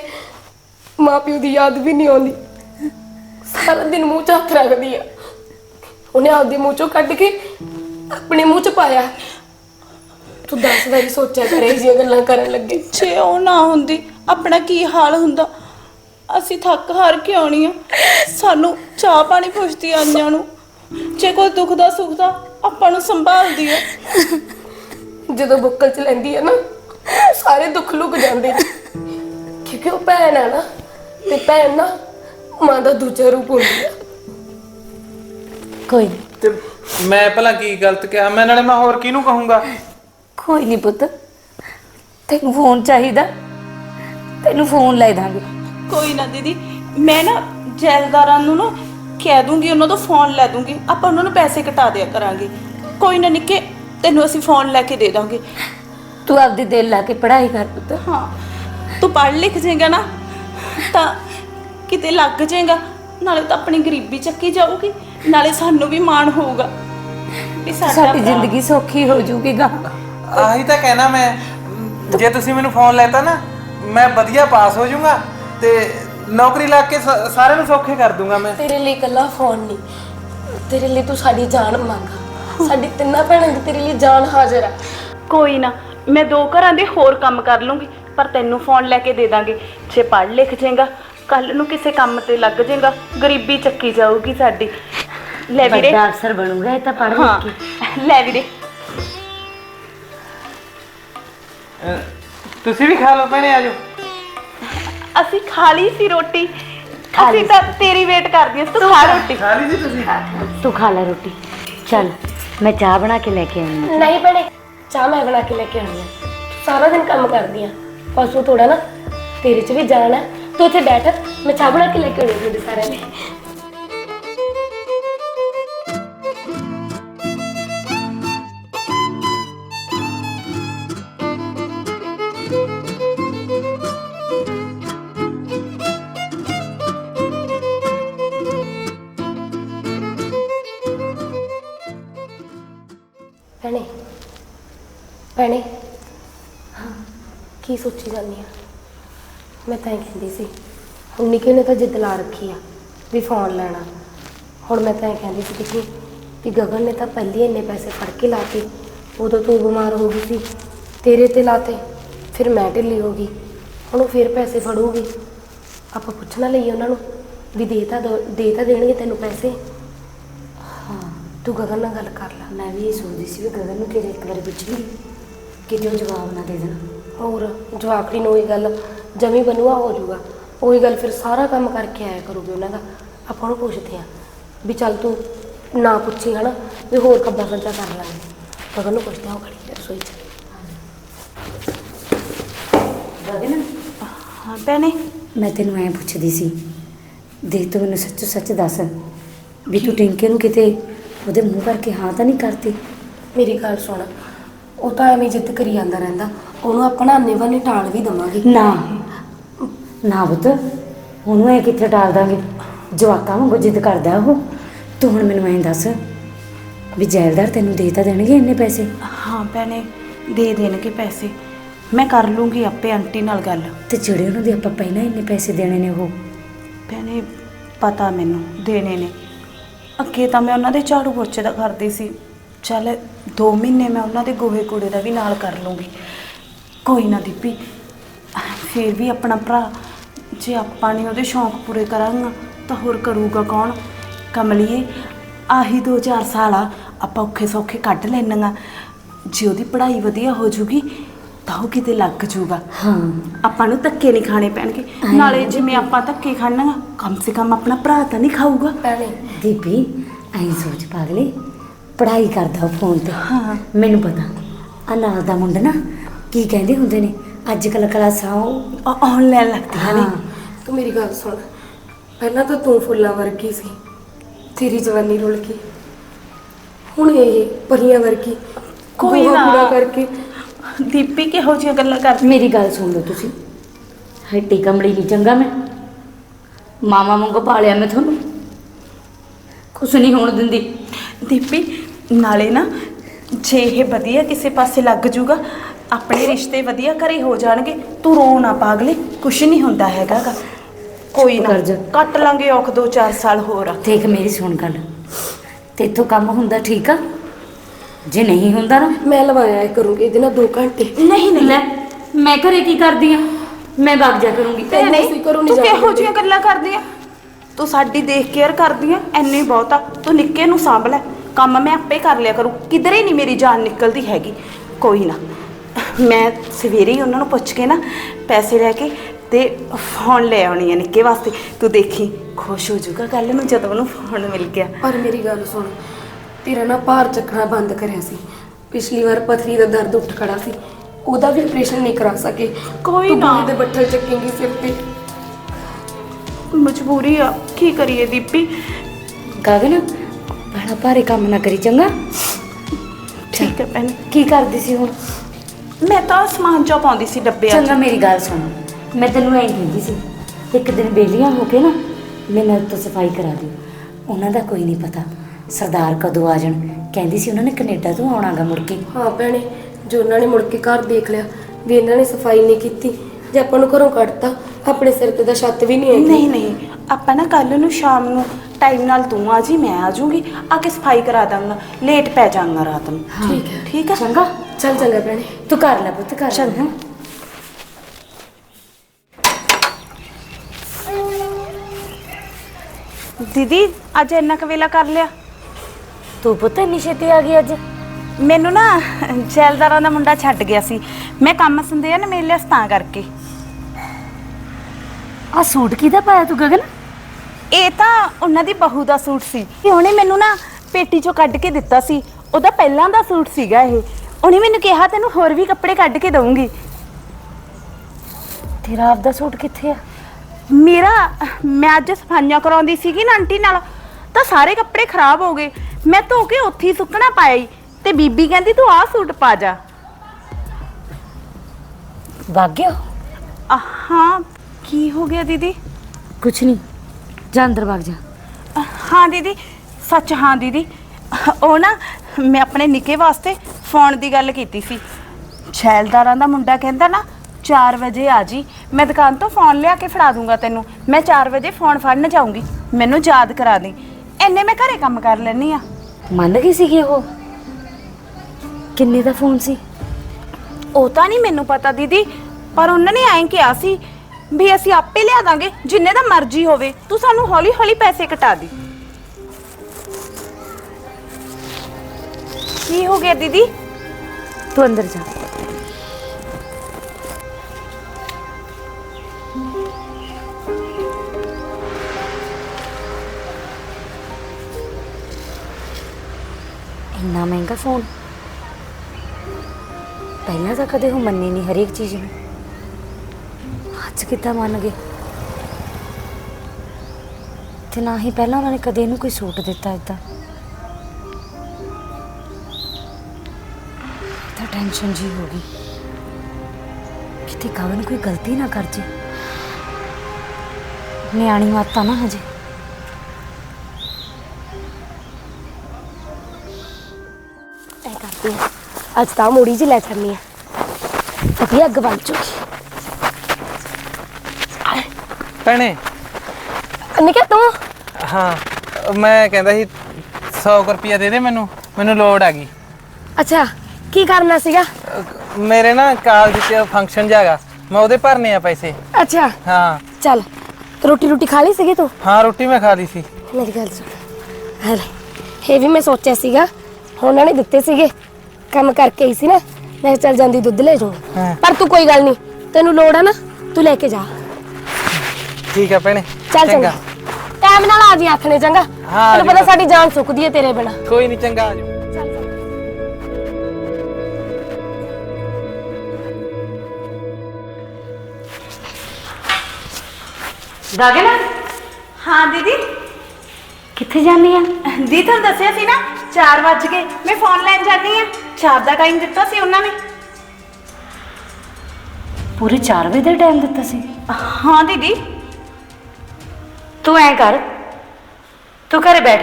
ਮਾਪਿਓ ਦੀ ਯਾਦ ਵੀ ਨਹੀਂ ਆਉਂਦੀ। ਸਾਰਾ ਦਿਨ ਮੂੰਹ 'ਚ ਹੱਥ ਰੱਖਦੀ ਆ। ਉਹਨੇ ਆਪਦੇ ਮੂੰਹ 'ਚੋਂ ਕੱਢ ਕੇ ਆਪਣੇ ਮੂੰਹ 'ਚ ਪਾਇਆ। ਤੂੰ ਦਸ ਵਾਰੀ ਸੋਚਿਆ ਕਰੇ, ਇਹ ਜਿਹੀਆਂ ਗੱਲਾਂ ਕਰਨ ਲੱਗੇ। ਜੇ ਉਹ ਨਾ ਹੁੰਦੀ, ਆਪਣਾ ਕੀ ਹਾਲ ਹੁੰਦਾ? ਅਸੀਂ ਥੱਕ ਹਾਰ ਕੇ ਆਉਣੀ ਆ। ਸਾਨੂੰ ਚਾਹ ਪਾਣੀ ਪੁੱਛਦੀ ਆਈਆਂ ਨੂੰ। ਜੇ ਕੋਈ ਦੁੱਖ ਦਾ ਸੁੱਖ ਦਾ ਆਪਾਂ ਨੂੰ ਸੰਭਾਲਦੀ ਆ। ਜਦੋਂ ਬੁੱਕਲ 'ਚ ਲੈਂਦੀ ਆ ਨਾ ਸਾਰੇ ਦੁੱਖ ਲੁਕ ਜਾਂਦੇ ਨੇ ਕਿਉਂਕਿ ਉਹ ਭੈਣ ਆ ਨਾ ਤੇ ਭੈਣ ਨਾ ਮਾਂ ਦਾ ਦੂਜਾ ਰੂਪ ਹੁੰਦੀ ਆ। ਕੋਈ ਨਹੀਂ ਤੇ ਮੈਂ ਭਲਾ ਕੀ ਗਲਤ ਕਿਹਾ? ਮੈਂ ਨਾਲੇ ਮੈਂ ਹੋਰ ਕਿਹਨੂੰ ਕਹੂੰਗਾ? ਕੋਈ ਨਹੀਂ ਪੁੱਤ। ਤੈਨੂੰ ਫੋਨ ਚਾਹੀਦਾ। ਤੈਨੂੰ ਫੋਨ ਲੈ ਦਾਂਗੇ। ਕੋਈ ਨਾ ਦੀਦੀ ਮੈਂ ਨਾ ਜੈਲਦਾਰਾਂ ਨੂੰ ਨਾ ਕਹਿ ਦੂੰਗੀ ਉਹਨਾਂ ਤੋਂ ਫੋਨ ਲੈ ਦੂੰਗੀ। ਆਪਾਂ ਉਹਨਾਂ ਨੂੰ ਪੈਸੇ ਕਟਾ ਦਿਆ ਕਰਾਂਗੇ। ਕੋਈ ਨਾ ਨਿੱਕੇ ਤੈਨੂੰ ਅਸੀਂ ਫੋਨ ਲੈ ਕੇ ਦੇ ਦਾਂਗੇ। ਤੂੰ ਆਪਦੀ ਦਿਲ ਲਾ ਕੇ ਪੜ੍ਹਾਈ ਕਰ ਪੁੱਤ। ਹਾਂ ਤੂੰ ਪੜ੍ਹ ਲਿਖ ਜਾਏਗਾ ਨਾ ਤਾਂ ਕਿਤੇ ਲੱਗ ਜਾਏਗਾ ਨਾਲੇ ਤਾਂ ਆਪਣੀ ਗਰੀਬੀ ਚੱਕੀ ਜਾਊਗੀ ਨਾਲੇ ਸਾਨੂੰ ਵੀ ਮਾਣ ਹੋਊਗਾ। ਵੀ ਸਾਡਾ ਭਰਾ- ਜ਼ਿੰਦਗੀ ਸੌਖੀ ਹੋ ਜਾਊਗੀ ਗਾ। ਆਹੀ ਤਾਂ ਕਹਿਣਾ ਮੈਂ। ਜੇ ਤੁਸੀਂ ਮੈਨੂੰ ਫੋਨ ਲੈਤਾ ਨਾ ਮੈਂ ਵਧੀਆ ਪਾਸ ਹੋ ਜਾਊਂਗਾ ਤੇ ਨੌਕਰੀ ਲੱਗ ਕੇ ਸ- ਸਾਰਿਆਂ ਨੂੰ ਸੌਖੇ ਕਰ ਦੂੰਗਾ ਮੈਂ। ਤੇਰੇ ਲਈ ਇਕੱਲਾ ਫੋਨ ਨਹੀਂ। ਤੇਰੇ ਲਈ ਤੂੰ ਸਾਡੀ ਜਾਨ ਮੰਗ। ਸਾਡੀ ਤਿੰਨਾਂ ਭੈਣਾਂ ਦੀ ਤੇਰੇ ਲਈ ਜਾਨ ਹਾਜ਼ਰ ਆ। ਕੋਈ ਨਾ ਮੈਂ ਦੋ ਘਰਾਂ ਦੇ ਹੋਰ ਕੰਮ ਕਰ ਲੂੰਗੀ ਪਰ ਤੈਨੂੰ ਫੋਨ ਲੈ ਕੇ ਦੇ ਦਾਂਗੇ। ਜੇ ਪੜ੍ਹ ਲਿਖ ਜਾਏਗਾ ਕੱਲ ਨੂੰ ਕਿਸੇ ਕੰਮ ਤੇ ਲੱਗ ਜਾਏਗਾ ਗਰੀਬੀ ਚੱਕੀ ਜਾਊਗੀ ਸਾਡੀ। ਲੈ ਵੀਰੇ। ਵੱਡਾ ਅਫਸਰ ਬਣੂਗਾ ਇਹ ਤਾਂ ਪੜ੍ਹ ਹਾਂ ਲਿਖ ਕੇ ਲੈ ਵੀਰੇ। ਅਹ, ਤੁਸੀਂ ਵੀ ਖਾ ਲਓ ਭੈਣੇ ਆਜੋ ਅਸੀਂ ਖਾ ਲਈ ਸੀ ਰੋਟੀ। ਖਾ ਲਈ ਅਸੀਂ ਤਾਂ ਤੇਰੀ ਵੇਟ ਕਰਦੀਆਂ ਸੀ ਤੂੰ ਖਾ ਰੋਟੀ। ਖਾ ਲਈ ਜੀ ਤੁਸੀਂ? ਤੂੰ ਖਾ ਲੈ ਰੋਟੀ। ਚੱਲ। ਮੈਂ ਚਾਹ ਬਣਾ ਕੇ ਲੈ ਕੇ ਆਉਂਦੀ ਨਹੀਂ ਭੈਣੇ, ਚਾਹ ਮੈਂ ਬਣਾ ਕੇ ਲੈ ਕੇ ਆਉਣੀ ਆ ਸਾਰਾ ਦਿਨ ਕੰਮ ਕਰਦੀ ਆ ਪਸ਼ੂ ਥੋੜਾ ਨਾ ਤੇਰੇ 'ਚ ਵੀ ਜਾਣਾ ਤੂੰ ਇੱਥੇ ਬੈਠ, ਮੈਂ ਚਾਹ ਬਣਾ ਕੇ ਲੈ ਕੇ ਆਉਣੀ ਆ ਤੁਹਾਡੇ ਸਾਰਿਆਂ ਲਈ ਭੈਣੇ ਹਾਂ ਕੀ ਸੋਚੀ ਜਾਂਦੀ ਆ? ਮੈਂ ਤਾਂ ਇਹ ਕਹਿੰਦੀ ਸੀ ਹੁਣ ਨਿੱਕੇ ਨੇ ਤਾਂ ਜਿੱਦ ਲਾ ਰੱਖੀ ਆ ਵੀ ਫੋਨ ਲੈਣਾ। ਹੁਣ ਮੈਂ ਤਾਂ ਇਹ ਕਹਿੰਦੀ ਸੀ ਕਿ ਵੀ ਗਗਨ ਨੇ ਤਾਂ ਪਹਿਲੇ ਇੰਨੇ ਪੈਸੇ ਫੜ ਕੇ ਲਾਤੇ ਉਦੋਂ ਤੂੰ ਬਿਮਾਰ ਹੋ ਗਈ ਸੀ ਤੇਰੇ ਤੇ ਲਾਤੇ ਫਿਰ ਮੈਂ ਢਿੱਲੀ ਹੋ ਗਈ ਹੁਣ ਉਹ ਫਿਰ ਪੈਸੇ ਫੜੂਗੀ। ਆਪਾਂ ਪੁੱਛ ਨਾ ਲਈਏ ਉਹਨਾਂ ਨੂੰ ਵੀ ਦੇ ਤਾਂ ਦੋ- ਦੇ ਤਾਂ ਦੇਣਗੇ ਤੈਨੂੰ ਪੈਸੇ? ਹਾਂ। ਤੂੰ ਗਗਨ ਨਾਲ ਗੱਲ ਕਰ ਲੈ। ਮੈਂ ਵੀ ਇਹ ਸੋਚਦੀ ਸੀ ਵੀ ਗਗਨ ਨੂੰ ਕਿਤੇ ਇੱਕ ਵਾਰੀ ਪੁੱਛ ਲਈ ਕਿਤੇ ਉਹ ਜਵਾਬ ਨਾ ਦੇ ਦੇਣ। ਹੋਰ ਜਵਾਕੜੀ ਨੂੰ ਉਹੀ ਗੱਲ ਜਮੀ ਬਣੂਆ ਹੋ ਜਾਊਗਾ। ਉਹੀ ਗੱਲ ਫਿਰ ਸਾਰਾ ਕੰਮ ਕਰਕੇ ਆਇਆ ਕਰੂਗੀ ਉਹਨਾਂ ਦਾ। ਆਪਾਂ ਨੂੰ ਪੁੱਛਦੇ ਆ ਵੀ ਚੱਲ ਤੂੰ ਨਾ ਪੁੱਛੀ ਹਨਾ? ਵੀ ਹੋਰ ਕੱਬਾ ਸੱਜਾ ਕਰ ਲਾਂਗੇ। ਗਗਨ ਨੂੰ ਪੁੱਛਦੇ ਆ ਉਹ ਖੜੀ ਹੈ ਰਸੋਈ 'ਚ। ਗਗਨ ਹਾਂ ਭੈਣੇ। ਮੈਂ ਤੈਨੂੰ ਐਂ ਪੁੱਛਦੀ ਸੀ ਦੇਖ ਤੂੰ ਮੈਨੂੰ ਸੱਚੋ ਸੱਚ ਦੱਸ ਵੀ ਤੂੰ ਟਿੰਕੇ ਨੂੰ ਕਿਤੇ ਉਹਦੇ ਮੂੰਹ ਕਰਕੇ ਹਾਂ ਤਾਂ ਨਹੀਂ ਕਰਤੀ? ਮੇਰੀ ਗੱਲ ਸੁਣ ਉਹ ਤਾਂ ਐਵੇਂ ਜਿੱਦ ਕਰੀ ਜਾਂਦਾ ਰਹਿੰਦਾ। ਉਹਨੂੰ ਆਪਣਾ ਅੰਨੇ ਟਾਲ ਵੀ ਦਵਾਂਗੇ। ਨਾ। ਨਾ ਪੁੱਤ ਉਹਨੂੰ ਐ ਕਿੱਥੇ ਟਾਲ ਦਾਂਗੇ? ਜਵਾਕਾਂ ਵਾਂਗੂ ਜਿੱਦ ਕਰਦਾ ਉਹ। ਤੂੰ ਹੁਣ ਮੈਨੂੰ ਐਂ ਦੱਸ ਵੀ ਜੈਲਦਾਰ ਤੈਨੂੰ ਦੇ ਤਾਂ ਦੇਣਗੇ ਇੰਨੇ ਪੈਸੇ? ਹਾਂ ਭੈਣੇ ਦੇ ਦੇਣਗੇ ਪੈਸੇ। ਮੈਂ ਕਰ ਲੂੰਗੀ ਆਪੇ ਆਂਟੀ ਨਾਲ ਗੱਲ। ਤੇ ਜਿਹੜੇ ਉਹਨਾਂ ਦੇ ਆਪਾਂ ਪਹਿਲਾਂ ਇੰਨੇ ਪੈਸੇ ਦੇਣੇ ਨੇ ਉਹ? ਭੈਣੇ ਪਤਾ ਮੈਨੂੰ ਦੇਣੇ ਨੇ। ਅੱਗੇ ਤਾਂ ਮੈਂ ਉਹਨਾਂ ਦੇ ਝਾੜੂ ਪੋਚੇ ਦਾ ਕਰਦੀ ਸੀ। ਚੱਲ 2 ਮਹੀਨੇ ਮੈਂ ਉਹਨਾਂ ਦੇ ਗੋਹੇ ਕੂੜੇ ਦਾ ਵੀ ਨਾਲ ਕਰ ਲੂੰਗੀ ਕੋਈ ਨਾ ਦੀਪੀ ਫਿਰ ਵੀ ਆਪਣਾ ਭਰਾ ਜੇ ਆਪਾਂ ਨਹੀਂ ਉਹਦੇ ਸ਼ੌਂਕ ਪੂਰੇ ਕਰਾਂਗਾ ਤਾਂ ਹੋਰ ਕਰੂਗਾ ਕੌਣ? ਕਮਲੀਏ ਆਹੀ 2-4 ਸਾਲ ਆ ਆਪਾਂ ਔਖੇ ਸੌਖੇ ਕੱਢ ਲੈਣਾਗਾ ਜੇ ਉਹਦੀ ਪੜ੍ਹਾਈ ਵਧੀਆ ਹੋ ਜੂਗੀ ਤਾਂ ਉਹ ਕਿਤੇ ਲੱਗ ਜੂਗਾ। ਹਾਂ। ਆਪਾਂ ਨੂੰ ਧੱਕੇ ਨਹੀਂ ਖਾਣੇ ਪੈਣਗੇ। ਨਾਲੇ। ਜਿਵੇਂ ਆਪਾਂ ਧੱਕੇ ਖਾਣਾਗਾ ਕਮ ਸੇ ਕਮ ਆਪਣਾ ਭਰਾ ਤਾਂ ਨਹੀਂ ਖਾਊਗਾ। ਭੈਣੇ ਦੀਪੀ ਐਂ ਸੋਚ ਪਾਗਲੇ ਪੜ੍ਹਾਈ ਕਰਦਾ ਉਹ ਫੋਨ ਤੇ। ਹਾਂ। ਮੈਨੂੰ ਪਤਾ। ਆ ਨਾਲ ਦਾ ਮੁੰਡਾ ਨਾ ਕੀ ਕਹਿੰਦੇ ਹੁੰਦੇ ਨੇ ਅੱਜ ਕੱਲ ਕਲਾਸਾਂ ਉਹ ਆਨਲਾਈਨ ਲੱਗਦੀਆਂ ਨੇ। ਹਾਂ। ਤੂੰ ਮੇਰੀ ਗੱਲ ਸੁਣ। ਪਹਿਲਾਂ ਤਾਂ ਤੂੰ ਫੁੱਲਾਂ ਵਰਗੀ ਸੀ। ਤੇਰੀ ਜਵਾਨੀ ਰੁਲ ਗਈ। ਹੁਣ ਇਹ ਪਰੀਆਂ ਵਰਗੀ। ਕੋਈ ਨਾ। ਕੂੜਾ ਕਰਕੇ। ਦੀਪੀ ਕਿਹੋ ਜਿਹੀਆਂ ਗੱਲਾਂ ਕਰਦੀ? ਮੇਰੀ ਗੱਲ ਸੁਣ ਲਓ ਤੁਸੀਂ। ਹੱਟੀ ਕਮੜੀ ਨਹੀਂ ਚੰਗਾ ਮੈਂ। ਮਾਮਾ ਵਾਂਗੂ ਪਾਲਿਆ ਮੈਂ ਤੁਹਾਨੂੰ। ਕੁਛ ਨਹੀਂ ਹੋਣ ਦਿੰਦੀ। ਦੀਪੀ ਨਾਲੇ ਨਾ ਜੇ ਇਹ ਵਧੀਆ ਕਿਸੇ ਪਾਸੇ ਲੱਗ ਜੂਗਾ ਆਪਣੇ ਰਿਸ਼ਤੇ ਵਧੀਆ ਘਰੇ ਹੋ ਜਾਣਗੇ ਤੂੰ ਰੋ ਨਾ ਪਾਗਲੇ ਕੁਛ ਨਹੀਂ ਹੁੰਦਾ ਹੈਗਾ। ਕੋਈ ਨਾ ਕਰ ਜਾ। ਕੱਟ ਲਾਂਗੇ ਔਖ 2-4 ਸਾਲ ਹੋਰ। ਦੇਖ ਮੇਰੀ ਸੁਣ ਗੱਲ ਤੇਥੋਂ ਕੰਮ ਹੁੰਦਾ ਠੀਕ ਆ? ਜੇ ਨਹੀਂ ਹੁੰਦਾ ਨਾ? ਮੈਂ ਲਵਾਇਆ ਕਰੂੰਗੀ ਇਹਦੇ ਨਾਲ 2 ਘੰਟੇ। ਨਹੀਂ ਨਹੀਂ। ਲੈ ਮੈਂ ਘਰੇ ਕੀ ਕਰਦੀ ਆ? ਮੈਂ ਵਗ ਜਾ ਕਰੂੰਗੀ। ਤੈਨੂੰ ਭੈਣੇ ਅਸੀਂ ਘਰੋਂ ਨਹੀਂ ਤੂੰ ਜਾਣ ਕਿਹੋ। ਜਿਹੀਆਂ ਗੱਲਾਂ ਕਰਦੀ ਆ? ਤੂੰ ਸਾਡੀ ਦੇਖ ਕੇਅਰ ਕਰਦੀ ਆ ਐਨੇ ਬਹੁਤ ਆ ਤੂੰ ਨਿੱਕੇ ਨੂੰ ਸਾਂਭ ਲੈ। ਕੰਮ ਮੈਂ ਆਪੇ ਕਰ ਲਿਆ ਕਰੂ। ਕਿਧਰੇ ਨਹੀਂ ਮੇਰੀ ਜਾਨ ਨਿਕਲਦੀ ਹੈਗੀ। ਕੋਈ ਨਾ ਮੈਂ ਸਵੇਰੇ ਹੀ ਉਹਨਾਂ ਨੂੰ ਪੁੱਛ ਕੇ ਨਾ ਪੈਸੇ ਲੈ ਕੇ ਤੇ ਫੋਨ ਲੈ ਆਉਣੀ ਆ ਨਿੱਕੇ ਵਾਸਤੇ। ਤੂੰ ਦੇਖੀ ਖੁਸ਼ ਹੋ ਜਾਊਗਾ ਕੱਲ ਨੂੰ ਜਦੋਂ ਉਹਨੂੰ ਫੋਨ ਮਿਲ ਗਿਆ। ਪਰ ਮੇਰੀ ਗੱਲ ਸੁਣ ਤੇਰਾ ਨਾ ਭਾਰ ਚੱਕਣਾ ਬੰਦ ਕਰਿਆ ਸੀ। ਪਿਛਲੀ ਵਾਰ ਪਥਰੀ ਦਾ ਦਰਦ ਉੱਠ ਖੜਾ ਸੀ। ਉਹਦਾ ਵੀ ਆਪਰੇਸ਼ਨ ਨਹੀਂ ਕਰਾ ਸਕੇ। ਕੋਈ ਤੂੰ ਨਾ। ਗੋਹੇ ਦੇ ਬੱਠਲ ਚੱਕੇਂਗੀ ਸਿਰ ਤੇ। ਮਜਬੂਰੀ ਆ। ਕੀ ਕਰੀਏ ਦੀਪੀ? ਗਗਨ ਬੜਾ ਭਾਰੇ ਕੰਮ ਨਾ ਕਰੀ ਚੰਗਾ? ਠੀਕ ਹੈ ਭੈਣ। ਕੀ ਕਰਦੀ ਸੀ ਹੁਣ? ਮੈਂ ਤਾਂ ਸਮਾਨ ਚੋਂ ਪਾਉਂਦੀ ਸੀ ਡੱਬੇ ਆ ਚੰਗਾ ਮੇਰੀ ਗੱਲ ਸੁਣ। ਮੈਂ ਤੈਨੂੰ ਐਂ ਕਹਿੰਦੀ ਸੀ ਇੱਕ ਦਿਨ ਬੇਲੀਆਂ ਹੋ ਕੇ ਨਾ ਮੇਰੇ ਤੋਂ ਸਫ਼ਾਈ ਕਰਾ ਦਿਓ। ਉਹਨਾਂ ਦਾ ਕੋਈ ਨਹੀਂ ਪਤਾ ਸਰਦਾਰ ਕਦੋਂ ਆ ਜਾਣ। ਕਹਿੰਦੀ ਸੀ ਉਹਨਾਂ ਨੇ ਕੈਨੇਡਾ ਤੋਂ ਆਉਣਾਗਾ ਮੁੜ ਕੇ। ਹਾਂ ਭੈਣੇ ਜੋ ਉਹਨਾਂ ਨੇ ਮੁੜ ਕੇ ਘਰ ਦੇਖ ਲਿਆ ਵੀ ਇਹਨਾਂ ਨੇ ਸਫ਼ਾਈ ਨਹੀਂ ਕੀਤੀ ਜੇ ਆਪਾਂ ਨੂੰ ਘਰੋਂ ਕੱਢਤਾ ਆਪਣੇ ਸਿਰ ਤੇ ਦਾ ਛੱਤ ਵੀ ਨਹੀਂ ਹੈਗੀ। ਨਹੀਂ ਨਹੀਂ। ਆਪਾਂ ਨਾ ਕੱਲ ਨੂੰ ਸ਼ਾਮ ਨੂੰ ਟਾਈਮ ਨਾਲ ਤੂੰ ਆ ਜੀ ਮੈਂ ਆ ਜਾਊਂਗੀ ਆ ਕੇ ਸਫ਼ਾਈ ਕਰਾ ਦਾਂਗਾ। ਲੇਟ ਪੈ ਜਾਵਾਂਗਾ ਰਾਤ ਨੂੰ। ਠੀਕ ਹੈ। ਠੀਕ ਹੈ? ਚੰਗਾ। ਚੱਲ ਚੰਗਾ ਭੈਣੇ। ਤੂੰ ਕਰ ਲੈ ਪੁੱਤ ਕਰ ਹੈਂ। ਦੀਦੀ ਅੱਜ ਇੰਨਾ ਕੁ ਵੇਲਾ ਕਰ ਲਿਆ। ਤੂੰ ਪੁੱਤ ਇੰਨੀ ਛੇਤੀ ਆ ਗਈ ਅੱਜ? ਮੈਨੂੰ ਨਾ ਜੈਲਦਾਰਾਂ ਦਾ ਮੁੰਡਾ ਛੱਡ ਗਿਆ ਸੀ। ਮੈਂ ਕੰਮ ਸੰਦੇ ਆ ਨਾ ਮੇਲੇ ਤਾਂ ਕਰਕੇ। ਆ ਸੂਟ ਕਿਹਦਾ ਪਾਇਆ ਤੂੰ ਗਗਨ? ਇਹ ਤਾਂ ਉਹਨਾਂ ਦੀ ਬਹੂ ਦਾ ਸੂਟ ਸੀ। ਤੇ ਉਹਨੇ ਮੈਨੂੰ ਨਾ ਪੇਟੀ ਚੋਂ ਕੱਢ ਕੇ ਦਿੱਤਾ ਸੀ। ਉਹਦਾ ਪਹਿਲਾਂ ਦਾ ਸੂਟ ਸੀਗਾ ਇਹ। ਉਹਨੇ ਮੈਨੂੰ ਕਿਹਾ ਤੈਨੂੰ ਹੋਰ ਵੀ ਕੱਪੜੇ ਕੱਢ ਕੇ ਦਊਂਗੀ। ਤੇਰਾ ਆਪਦਾ ਸੂਟ ਕਿੱਥੇ ਆ? ਮੇਰਾ ਮੈਂ ਅੱਜ ਸਫਾਈਆਂ ਕਰਾਉਂਦੀ ਸੀਗੀ ਨਾ ਆਂਟੀ ਨਾਲ ਤਾਂ ਸਾਰੇ ਕੱਪੜੇ ਖਰਾਬ ਹੋ ਗਏ। ਮੈਂ ਧੋ ਕੇ ਉੱਥੇ ਹੀ ਸੁੱਕਣਾ ਪਾਇਆ ਈ। ਤੇ ਬੀਬੀ ਕਹਿੰਦੀ ਤੂੰ ਆਹ ਸੂਟ ਪਾ ਜਾ। ਵਗ ਗਿਆ? ਆ, ਹਾਂ ਕੀ ਹੋ ਗਿਆ ਦੀਦੀ? ਕੁਛ ਨਹੀਂ। ਜਾ ਅੰਦਰ ਵਗ ਜਾ। ਹਾਂ ਦੀਦੀ ਸੱਚ ਹਾਂ ਦੀਦੀ। ਉਹ ਨਾ ਮੈਂ ਆਪਣੇ ਨਿੱਕੇ ਵਾਸਤੇ ਫੋਨ ਦੀ ਗੱਲ ਕੀਤੀ ਸੀ। ਛੈਲਦਾਰਾਂ ਦਾ ਮੁੰਡਾ ਕਹਿੰਦਾ ਨਾ 4 ਵਜੇ ਆ ਜੀ। ਮੈਂ ਦੁਕਾਨ ਤੋਂ ਫੋਨ ਲਿਆ ਕੇ ਫੜਾ ਦੂੰਗਾ ਤੈਨੂੰ। ਮੈਂ 4 ਵਜੇ ਫੋਨ ਫੜਨ ਜਾਊਂਗੀ। ਮੈਨੂੰ ਯਾਦ ਕਰਾ ਦੇ। ਐਨੇ ਮੈਂ ਘਰੇ ਕੰਮ ਕਰ ਲੈਣੀ ਆ ਮੰਨ ਗਈ ਸੀਗੀ ਉਹ? ਕਿੰਨੇ ਦਾ ਫੋਨ ਸੀ? ਉਹ ਤਾਂ ਨਹੀਂ ਮੈਨੂੰ ਪਤਾ ਦੀਦੀ ਪਰ ਉਹਨਾਂ ਨੇ ਐਂ ਕਿਹਾ ਸੀ ਵੀ ਅਸੀਂ ਆਪੇ ਲਿਆ ਦਾਂਗੇ, ਜਿੰਨੇ ਦਾ ਮਰਜ਼ੀ ਹੋਵੇ। ਤੂੰ ਸਾਨੂੰ ਹੌਲੀ ਹੌਲੀ ਪੈਸੇ ਕਟਾ ਦੀ। ਕੀ ਹੋ ਗਿਆ ਦੀਦੀ? ਤੂੰ ਅੰਦਰ ਜਾ। ਇੰਨਾ ਮਹਿੰਗਾ ਫੋਨ ਪਹਿਲਾਂ ਤਾਂ ਕਦੇ ਉਹ ਮੰਨੇ ਨਹੀਂ ਹਰੇਕ ਚੀਜ਼ ਨੂੰ। ਅੱਜ ਕਿੱਦਾਂ ਮੰਨ ਗਏ? ਤੇ ਨਾ ਹੀ ਪਹਿਲਾਂ ਉਹਨਾਂ ਨੇ ਕਦੇ ਇਹਨੂੰ ਕੋਈ ਸੂਟ ਦਿੱਤਾ ਇਦਾਂ ਤਾਂ ਟੈਨਸ਼ਨ ਜੀ ਹੋ ਗਈ। ਕਿਤੇ ਕਵਨ ਕੋਈ ਗਲਤੀ ਨਾ ਕਰ ਜੇ। ਨਿਆਣੀ ਮਾਤਾ ਨਾ ਹਜੇ। ਐ ਕਰਦੀ ਅੱਜ ਤਾਂ ਮੋੜੀ ਜੀ ਲੈ ਚੱਲਨੀ ਹੈ ਵਧੀਆ ਅੱਗ ਬਣ ਚੁੱਕੀ। ਭੈਣੇ। ਅੰਨੇ ਕਿ ਤੂੰ? ਹਾਂ ਮੈਂ ਕਹਿੰਦਾ ਸੀ 100 ਰੁਪਿਆ ਦੇ ਦੇ ਮੈਨੂੰ ਮੈਨੂੰ ਲੋੜ ਆ ਗਈ ਅੱਛਾ ਕੀ ਕਰਨਾ ਸੀਗਾ? ਮੇਰੇ ਨਾ ਕਾਲਜ 'ਚ ਫੰਕਸ਼ਨ ਜਾਗਾ ਮੈਂ ਉਹਦੇ ਭਰਨੇ ਆ ਪੈਸੇ। ਅੱਛਾ। ਹਾਂ। ਚੱਲ ਰੋਟੀ ਰੋਟੀ ਖਾ ਲਈ ਸੀਗੀ ਤੂੰ? ਹਾਂ ਰੋਟੀ ਮੈਂ ਖਾ ਲਈ ਸੀ। ਮੇਰੀ ਗੱਲ ਸੁਣ। ਹਲੇ ਇਹ ਵੀ ਮੈਂ ਸੋਚਿਆ ਸੀਗਾ ਉਹਨਾਂ ਨੇ ਦਿੱਤੇ ਸੀਗੇ ਕੰਮ ਕਰਕੇ ਆਈ ਸੀ ਨਾ ਮੈਂ ਚੱਲ ਜਾਂਦੀ ਦੁੱਧ ਲੈ ਹਾਂ। ਪਰ ਤੂੰ ਕੋਈ ਗੱਲ ਨਹੀਂ ਤੈਨੂੰ ਲੋੜ ਆ ਨਾ ਤੂੰ ਲੈ ਕੇ ਜਾ। ਠੀਕ ਆ ਭੈਣੇ ਚੱਲ ਚੰਗਾ ਟਾਈਮ ਨਾਲ ਆ ਜੀ ਆਥਣੇ ਚੰਗਾ ਹਾਂ, ਤੈਨੂੰ ਪਤਾ ਜੀ। ਸਾਡੀ ਜਾਨ ਸੁੱਕਦੀ ਹੈ ਤੇਰੇ ਬਿਨਾ ਕੋਈ ਨਹੀਂ ਚੰਗਾ ਆ ਜਾਓ ਗਗਨ ਹਾਂ ਦੀਦੀ ਕਿੱਥੇ ਜਾਣੀ ਆ? ਦੀ ਤੁਹਾਨੂੰ ਦੱਸਿਆ ਸੀ ਨਾ 4 ਵਜ ਗਏ ਮੈਂ ਫੋਨ ਲੈਣ ਜਾਣੀ ਆ 4 ਦਾ ਟਾਈਮ ਦਿੱਤਾ ਸੀ ਉਹਨਾਂ ਨੇ ਪੂਰੇ 4 ਵਜੇ ਦਾ ਟਾਈਮ ਦਿੱਤਾ ਸੀ ਹਾਂ ਦੀਦੀ ਤੂੰ ਐ ਕਰ। ਤੂੰ ਘਰੇ ਬੈਠ।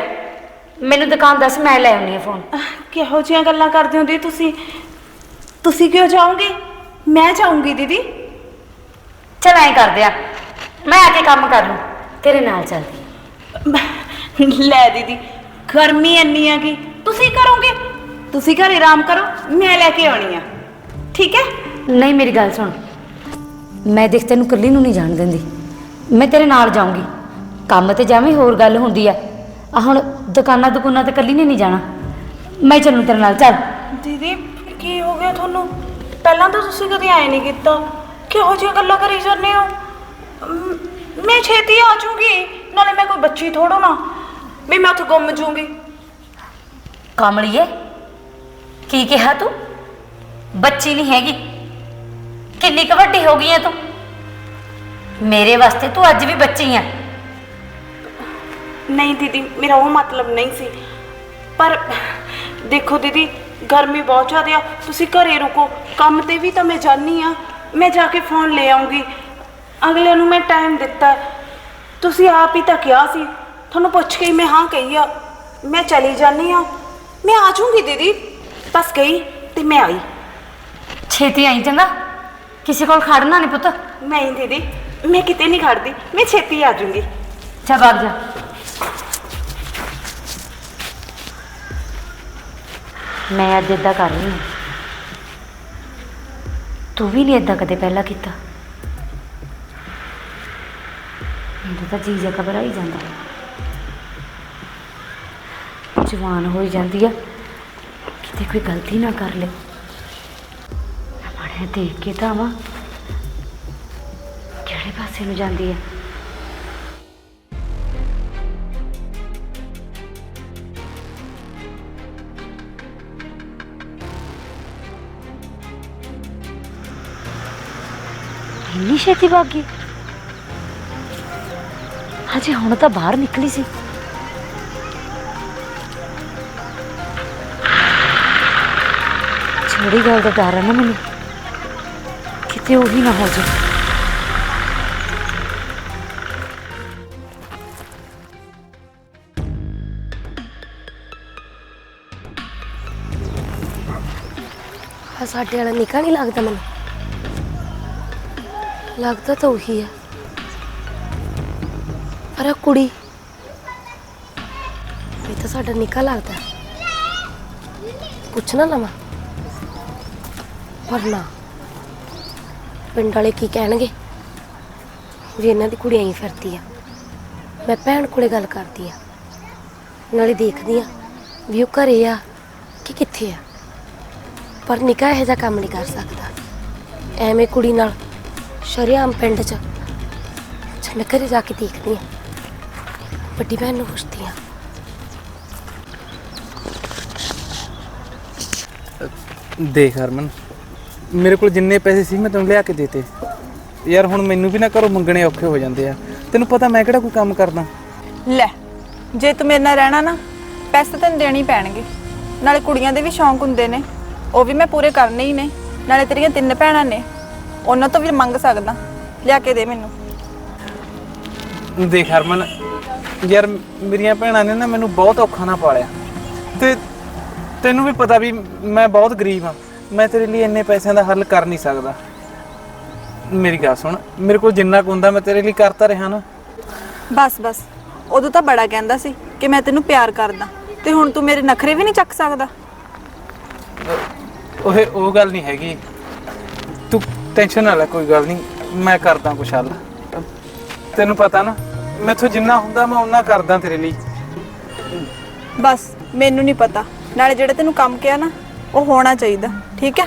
ਮੈਨੂੰ ਦੁਕਾਨ ਦੱਸ ਮੈਂ ਲੈ ਆਉਣੀ ਆ ਫੋਨ ਕਿਹੋ ਜਿਹੀਆਂ ਗੱਲਾਂ ਕਰਦੇ ਹੋ ਦੀ ਤੁਸੀਂ? ਤੁਸੀਂ ਕਿਉਂ ਜਾਓਗੇ? ਮੈਂ ਜਾਊਂਗੀ ਦੀਦੀ। ਚਲ ਐ ਕਰਦੇ ਆ। ਮੈਂ ਆ ਕੇ ਕੰਮ ਕਰ ਲੂੰ। ਤੇਰੇ ਨਾਲ ਚੱਲਦੀ ਲੈ ਦੀਦੀ ਗਰਮੀ ਇੰਨੀ ਆ ਕਿ ਤੁਸੀਂ ਕਰੋਗੇ? ਤੁਸੀਂ ਘਰੇ ਆਰਾਮ ਕਰੋ ਮੈਂ ਲੈ ਕੇ ਆਉਣੀ ਆ। ਠੀਕ ਹੈ? ਨਹੀਂ ਮੇਰੀ ਗੱਲ ਸੁਣ। ਮੈਂ ਦੇਖ ਤੈਨੂੰ ਇਕੱਲੀ ਨੂੰ ਨਹੀਂ ਜਾਣ ਦਿੰਦੀ। ਮੈਂ ਤੇਰੇ ਨਾਲ ਜਾਊਂਗੀ। ਕੰਮ ਤੇ ਜਾਵੇਂ ਹੋਰ ਗੱਲ ਹੁੰਦੀ ਆ। ਆ ਹੁਣ ਦੁਕਾਨਾਂ ਦੁਕਾਨਾਂ ਤੇ ਇਕੱਲੀ ਨੇ ਨਹੀਂ ਜਾਣਾ। ਮੈਂ ਚੱਲੂ ਤੇਰੇ ਨਾਲ ਚੱਲ। ਦੀਦੀ ਕੀ ਹੋ ਗਿਆ ਤੁਹਾਨੂੰ? ਪਹਿਲਾਂ ਤਾਂ ਤੁਸੀਂ ਕਦੇ ਆਏ ਨਹੀਂ ਕੀਤਾ। ਕਿਹੋ ਜਿਹੀਆਂ ਗੱਲਾਂ ਕਰੀ ਜਾਂਦੇ ਹੋ? ਮੈਂ ਛੇਤੀ ਆ ਜਾਊਂਗੀ। ਨਾਲੇ ਮੈਂ ਕੋਈ ਬੱਚੀ ਥੋੜੋ ਨਾ ਵੀ ਮੈਂ ਉੱਥੇ ਗੁੰਮ ਜਾਊਂਗੀ। ਕਮਲੀਏ ਕੀ ਕਿਹਾ ਤੂੰ? ਬੱਚੀ ਨਹੀਂ ਹੈਗੀ। ਕਿੰਨੀ ਕੁ ਵੱਡੀ ਹੋ ਗਈ ਹੈ ਤੂੰ? ਮੇਰੇ ਵਾਸਤੇ ਤੂੰ ਅੱਜ ਵੀ ਬੱਚੀ ਆ। ਨਹੀਂ ਦੀਦੀ ਮੇਰਾ ਉਹ ਮਤਲਬ ਨਹੀਂ ਸੀ। ਪਰ ਦੇਖੋ ਦੀਦੀ ਗਰਮੀ ਬਹੁਤ ਜ਼ਿਆਦਾ ਆ ਤੁਸੀਂ ਘਰੇ ਰੁਕੋ। ਕੰਮ ਤੇ ਵੀ ਤਾਂ ਮੈਂ ਜਾਣੀ ਆ ਮੈਂ ਜਾ ਕੇ ਫੋਨ ਲੈ ਆਉਂਗੀ। ਅਗਲੇ ਨੂੰ ਮੈਂ ਟਾਈਮ ਦਿੱਤਾ। ਤੁਸੀਂ ਆਪ ਹੀ ਤਾਂ ਕਿਹਾ ਸੀ। ਤੁਹਾਨੂੰ ਪੁੱਛ ਕੇ ਹੀ ਮੈਂ ਹਾਂ ਕਹੀ ਆ। ਮੈਂ ਚਲੀ ਜਾਣੀ ਆ ਮੈਂ ਆ ਜਾਊਂਗੀ ਦੀਦੀ। ਬਸ ਗਈ ਤੇ ਮੈਂ ਆਈ। ਛੇਤੀ ਆਈ ਚੰਗਾ। ਕਿਸੇ ਕੋਲ ਖੜਨਾ ਨਹੀਂ ਪੁੱਤ। ਨਹੀਂ ਦੀਦੀ ਮੈਂ ਕਿਤੇ ਨਹੀਂ ਖੜਦੀ। ਮੈਂ ਛੇਤੀ ਆ ਜਾਊਂਗੀ। ਚੱਲ ਵਗ ਜਾ। ਮੈਂ ਅੱਜ ਏਦਾਂ ਕਰ ਰਹੀ ਹਾਂ। ਤੂੰ ਵੀ ਨਹੀਂ ਏਦਾਂ ਕਦੇ ਪਹਿਲਾਂ ਕੀਤਾ। ਮੇਰਾ ਤਾਂ ਜੀਜਾ ਘਬਰਾ ਹੀ ਜਾਂਦਾ ਜਵਾਨ ਹੋਈ ਜਾਂਦੀ ਆ। ਕਿਤੇ ਕੋਈ ਗਲਤੀ ਨਾ ਕਰ ਲੈ। ਮਾੜਾ ਦੇਖ ਕੇ ਤਾਂ ਆਵਾਂ। ਕਿਹੜੇ ਪਾਸੇ ਨੂੰ ਜਾਂਦੀ ਆ? ਇੰਨੀ ਛੇਤੀ ਭੱਗ ਗਈ? ਹਜੇ ਹੁਣ ਤਾਂ ਬਾਹਰ ਨਿਕਲੀ ਸੀ। ਛੋੜੀ ਗੱਲ ਦਾ ਡਰ ਹੈ ਨਾ ਮੈਨੂੰ, ਕਿਤੇ ਉਹੀ ਨਾ ਹੋ ਜਾਏ ਸਾਡੇ ਵਾਲਾ ਨਿਕਾ ਨਹੀਂ ਲੱਗਦਾ ਮੈਨੂੰ। ਲੱਗਦਾ ਤਾਂ ਉਹੀ ਆ। ਪਰ ਆ ਕੁੜੀ, ਇਹ ਤਾਂ ਸਾਡਾ ਨਿੱਕਾ ਲੱਗਦਾ। ਪੁੱਛਣਾ ਲਵਾਂ। ਪਰ ਨਾ, ਪਿੰਡ ਵਾਲੇ ਕੀ ਕਹਿਣਗੇ? ਵੀ ਇਹਨਾਂ ਦੀ ਕੁੜੀ ਐਂ ਫਿਰਦੀ ਆ। ਮੈਂ ਭੈਣ ਕੋਲੇ ਗੱਲ ਕਰਦੀ ਆ। ਨਾਲੇ ਦੇਖਦੀ ਆ ਵੀ ਉਹ ਘਰੇ ਆ ਕਿ ਕਿੱਥੇ ਆ। ਪਰ ਨਿੱਕਾ ਇਹੋ ਜਿਹਾ ਕੰਮ ਨਹੀਂ ਕਰ ਸਕਦਾ। ਐਵੇਂ ਕੁੜੀ ਨਾਲ ਸ਼ਰਿਆਮ ਪਿੰਡ 'ਚ। ਅੱਛਾ ਮੈਂ ਘਰੇ ਜਾ ਕੇ ਦੇਖਦੀ ਆ। ਵੱਡੀ ਭੈਣ ਨੂੰ ਪੁੱਛਦੀ ਆ। ਦੇਖ ਹਰਮਨ ਮੇਰੇ ਕੋਲ ਜਿੰਨੇ ਪੈਸੇ ਸੀ ਮੈਂ ਤੈਨੂੰ ਲਿਆ ਕੇ ਦੇਤੇ। ਯਾਰ ਹੁਣ ਮੈਨੂੰ ਵੀ ਨਾ ਘਰੋਂ ਮੰਗਣੇ ਔਖੇ ਹੋ ਜਾਂਦੇ ਆ। ਤੈਨੂੰ ਪਤਾ ਮੈਂ ਕਿਹੜਾ ਕੋਈ ਕੰਮ ਕਰਦਾ? ਲੈ ਜੇ ਤੂੰ ਮੇਰੇ ਨਾਲ ਰਹਿਣਾ ਨਾ ਪੈਸੇ ਤੈਨੂੰ ਦੇਣੇ ਹੀ ਪੈਣਗੇ। ਨਾਲੇ ਕੁੜੀਆਂ ਦੇ ਵੀ ਸ਼ੌਂਕ ਹੁੰਦੇ ਨੇ। ਉਹ ਵੀ ਮੈਂ ਪੂਰੇ ਕਰਨੇ ਹੀ ਨੇ। ਨਾਲੇ ਤੇਰੀਆਂ ਤਿੰਨ ਭੈਣਾਂ ਨੇ। ਉਹਨਾਂ ਤੋਂ ਵੀ ਮੰਗ ਸਕਦਾ। ਲਿਆ ਕੇ ਦੇ ਮੈਨੂੰ। ਦੇਖ ਹਰਮਨ ਯਾਰ ਮੇਰੀਆਂ ਭੈਣਾਂ ਨੇ ਨਾ ਮੈਨੂੰ ਬਹੁਤ ਔਖਾ ਨਾ ਪਾਲਿਆ। ਤੇ ਤੈਨੂੰ ਵੀ ਪਤਾ ਵੀ ਮੈਂ ਬਹੁਤ ਗਰੀਬ ਹਾਂ। ਮੈਂ ਤੇਰੇ ਲਈ ਇੰਨੇ ਪੈਸਿਆਂ ਦਾ ਹੱਲ ਕਰ ਨਹੀਂ ਸਕਦਾ। ਮੇਰੀ ਗੱਲ ਸੁਣ ਮੇਰੇ ਕੋਲ ਜਿੰਨਾ ਕੁ ਹੁੰਦਾ ਮੈਂ ਤੇਰੇ ਲਈ ਕਰਤਾ ਰਿਹਾ ਨਾ। ਬਸ ਬਸ। ਉਦੋਂ ਤਾਂ ਬੜਾ ਕਹਿੰਦਾ ਸੀ ਕਿ ਮੈਂ ਤੈਨੂੰ ਪਿਆਰ ਕਰਦਾ। ਤੇ ਹੁਣ ਤੂੰ ਮੇਰੇ ਨਖਰੇ ਵੀ ਨਹੀਂ ਚੱਕ ਸਕਦਾ। ਉਹ ਉਹ ਗੱਲ ਨਹੀਂ ਹੈਗੀ। ਟੈਨਸ਼ਨ ਨਾ ਲੈ, ਕੋਈ ਗੱਲ ਨਹੀਂ, ਮੈਂ ਕਰਦਾ ਕੁਛ ਹੱਲ। ਤੈਨੂੰ ਪਤਾ ਨਾ, ਮੈਥੋਂ ਜਿੰਨਾ ਹੁੰਦਾ ਮੈਂ ਉਹਨਾਂ ਕਰਦਾ ਤੇਰੇ ਲਈ। ਬਸ, ਮੈਨੂੰ ਨਹੀਂ ਪਤਾ। ਨਾਲੇ ਜਿਹੜਾ ਤੈਨੂੰ ਕੰਮ ਕਿਹਾ ਨਾ, ਉਹ ਹੋਣਾ ਚਾਹੀਦਾ, ਠੀਕ ਹੈ?